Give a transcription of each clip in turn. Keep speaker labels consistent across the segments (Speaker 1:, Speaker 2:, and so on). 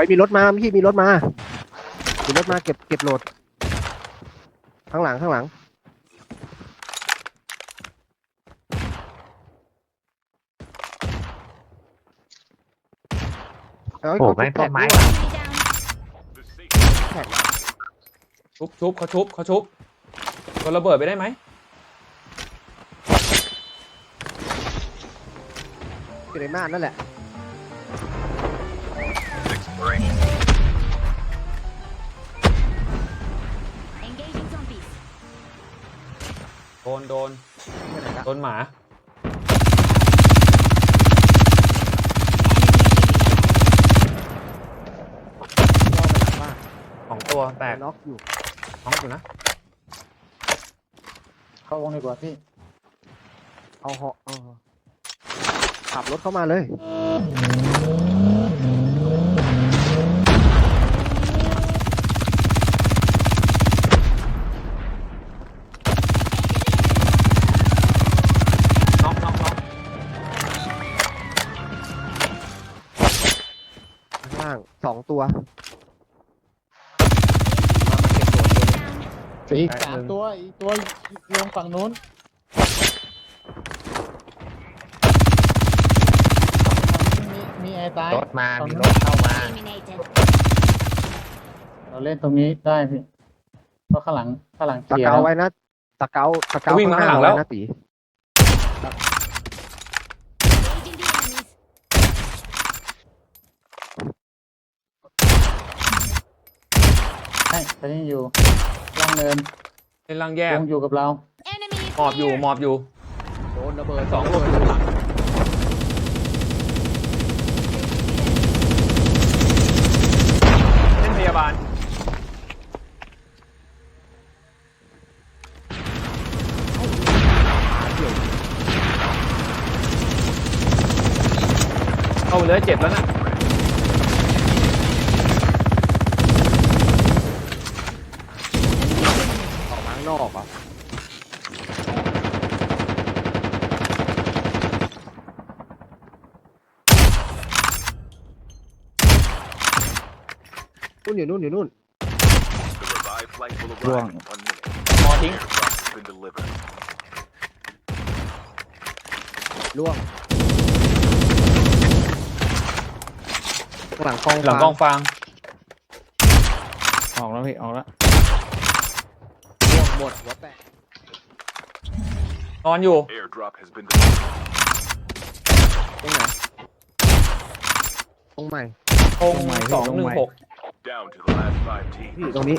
Speaker 1: ไปมีรถมาพี่มีรถมามีรถมาเก็บเก็บโหลด ข้างหลังข้างหลังเอ้ย
Speaker 2: โอ้
Speaker 1: เขา
Speaker 2: แม่งต้นไม้
Speaker 1: แท็กด้วย
Speaker 3: Enemy down.
Speaker 1: แท็ก
Speaker 4: ชุบชุบเขาชุบเขาชุบโดนระเบิดไปได้ไหม
Speaker 1: อยู่ในม่านนั่นแหละ
Speaker 3: Engaging zombies.
Speaker 4: โดนโดนโดนหมา
Speaker 1: ล่อไปหลังบ้าน
Speaker 4: สองตัวแตก
Speaker 1: น็อกอยู่
Speaker 4: น้องอยู่นะ
Speaker 5: เข้าวงดีกว่าพี่
Speaker 1: เอาเหาะเอาเหาะขับรถเข้ามาเลย ข้างล่างสองตัว
Speaker 5: อีกสามตัว อีกตัวลงฝั่งนู้นมีมีแอร์ตาย
Speaker 2: รถมา มีรถเข้ามา
Speaker 3: Eliminated.
Speaker 5: เราเล่นตรงนี้ได้พี่เพราะข้างหลังข้างหลังเค
Speaker 1: ตะ
Speaker 5: ลียร์
Speaker 1: เกา
Speaker 5: แล้ว
Speaker 1: ไว้นะตะเกาตะเกา
Speaker 4: วิ่งมา
Speaker 1: ข้
Speaker 4: ข้างหลังแล้ว
Speaker 1: ไนะตี
Speaker 3: Engaging the enemies.
Speaker 5: ใช่ตอนนี้อยู่ล่างเนิน
Speaker 4: เล่นล่างแยก
Speaker 5: วงอยู่กับเรา
Speaker 3: Enemy
Speaker 4: หมอบอยู่
Speaker 3: clear.
Speaker 4: หมอบอยู่
Speaker 1: โดนระเบิด
Speaker 4: สองลูกอยู่หลังเล่นพยาบาลเข้าไปเลยเจ็บแล้วนะ
Speaker 1: ออกมาข้าง นอกอะนู่นอยู่นู่นอยู่นู่น
Speaker 6: The revived flight will
Speaker 5: Wrong.
Speaker 6: arrive in one minute.
Speaker 4: มอทิ้ง
Speaker 6: Airdrop has been delivered.
Speaker 1: ล่วงหลังกอง
Speaker 4: หลังกองฟาง
Speaker 5: ออกแล้วพี่ออกแล้ว
Speaker 1: ล่วง หมดหัวแตก
Speaker 4: นอนอยู่
Speaker 6: Airdrop has been delivered.
Speaker 1: ตรงไหนตรงใหม่
Speaker 4: ตรงสองหนึ่งหก
Speaker 6: Down to the last five
Speaker 1: พี่
Speaker 6: teams.
Speaker 1: ตรงนี้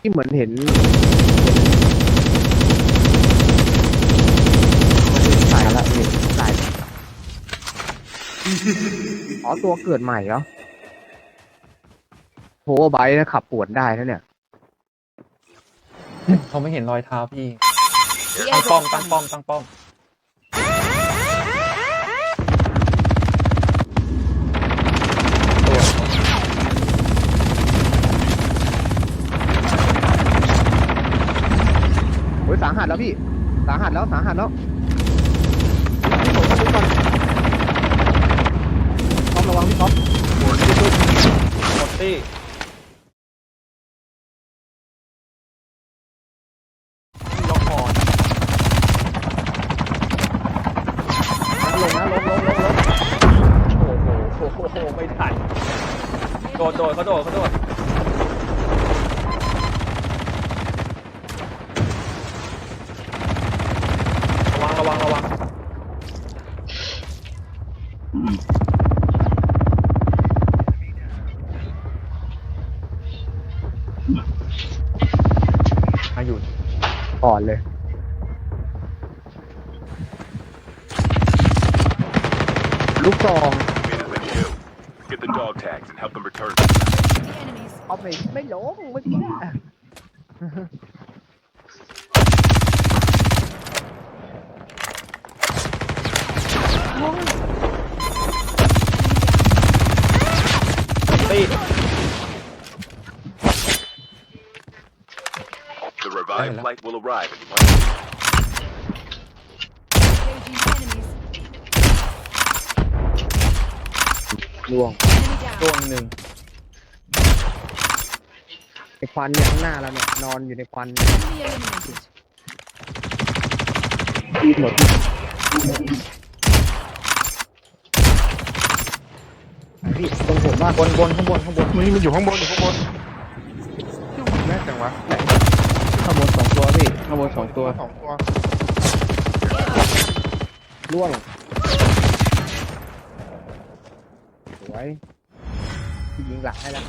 Speaker 1: ที่เหมือนเห็นสายละพี่สายอ๋อตัวเกิดใหม่เหรอโหไบค์นะขับปวดได้นะเนี่ย
Speaker 4: เขาไม่เห็นรอยเท้าพี่
Speaker 3: The
Speaker 4: ตั้งป้อม
Speaker 3: airdrop
Speaker 4: ตั้งป้อมตั้งป้อม
Speaker 1: โอ้ยสาหัสแล้วพี่ สาหัสแล้วสาหัสแล้วพี่ผมต้องก่อนท็อประวังพี่ท็อป
Speaker 4: หมดตี้
Speaker 1: ล็อกคอ ลงนะลงลงลงลง
Speaker 4: โอ้โหโอ้โหไม่ทันโดดโดดเขาโดดเขาโดดระวังระวังระวังมาอยู่
Speaker 1: ก่อนเลย ลูกซอง
Speaker 6: Minutemen two. Get the dog tags and help them return.
Speaker 3: the enemies.
Speaker 1: เอาไปไม่ลงเมื่อกี้
Speaker 4: ตี้
Speaker 6: The revived
Speaker 4: Hello.
Speaker 6: flight will arrive in one
Speaker 1: ล่วง
Speaker 3: Enemy down.
Speaker 4: ตัวหนึ่ง
Speaker 1: ไอควันเนี่ยข้างหน้าเราเนี่ยนอนอยู่ในควัน
Speaker 3: Enemy eliminated.
Speaker 1: หมดพี่ตรงผมว่า
Speaker 4: บนบนข้างบนข้างบน
Speaker 2: นี่มันอยู่ข้างบนอยู่ข้างบนแม่จังวะ
Speaker 1: ข้างบนสองตัวพี่ข้างบนสองตัว
Speaker 2: สองตัว
Speaker 1: ล่วงส วยยิงหลังให้แล้ว